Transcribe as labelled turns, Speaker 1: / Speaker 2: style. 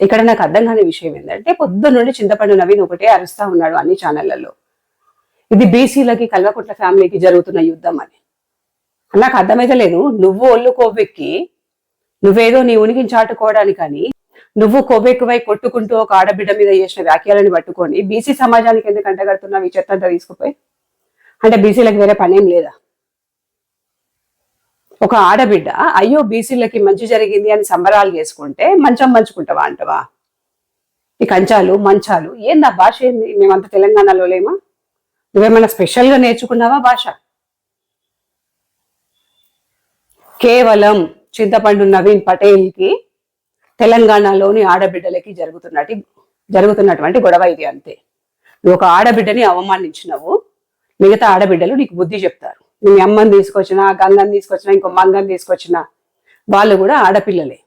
Speaker 1: ఇక్కడ నాకు అర్థం కాని విషయం ఏంటంటే పొద్దున్న నుండి చింతపండు నవీన్ ఒకటే అరుస్తా ఉన్నాడు అన్ని ఛానళ్ళలో ఇది బీసీలకి కల్వకుట్ల ఫ్యామిలీకి జరుగుతున్న యుద్ధం అని. నాకు అర్థమైతే లేదు నువ్వు ఒళ్ళు కొవ్వెక్కి నువ్వేదో నీ ఉనికిని చాటుకోవడానికని కానీ నువ్వు కొవ్వెక్కువై కొట్టుకుంటూ ఒక ఆడబిడ్డ మీద చేసిన వ్యాఖ్యలను పట్టుకొని బీసీ సమాజానికి ఎందుకు అంటగడుతున్నావు ఈ చెత్త అంతా తీసుకుపోయి? అంటే బీసీలకు వేరే పనేం లేదా? ఒక ఆడబిడ్డ అయ్యో బీసీలకి మంచి జరిగింది అని సంబరాలు చేసుకుంటే మంచం మంచుకుంటావా అంటవా? ఈ కంచాలు మంచాలు ఏంది ఆ భాష ఏంది? మేమంతా తెలంగాణలో లేమా? నువ్వేమైనా స్పెషల్గా నేర్చుకున్నావా భాష? కేవలం చింతపండు నవీన్ పటేల్కి తెలంగాణలోని ఆడబిడ్డలకి జరుగుతున్నటి జరుగుతున్నటువంటి గొడవ ఇది అంతే. నువ్వు ఒక ఆడబిడ్డని అవమానించినవు మిగతా ఆడబిడ్డలు నీకు బుద్ధి చెప్తారు. మీ అమ్మని తీసుకొచ్చినా గంగని తీసుకొచ్చినా ఇంకో మంగని తీసుకొచ్చినా వాళ్ళు కూడా ఆడపిల్లలే.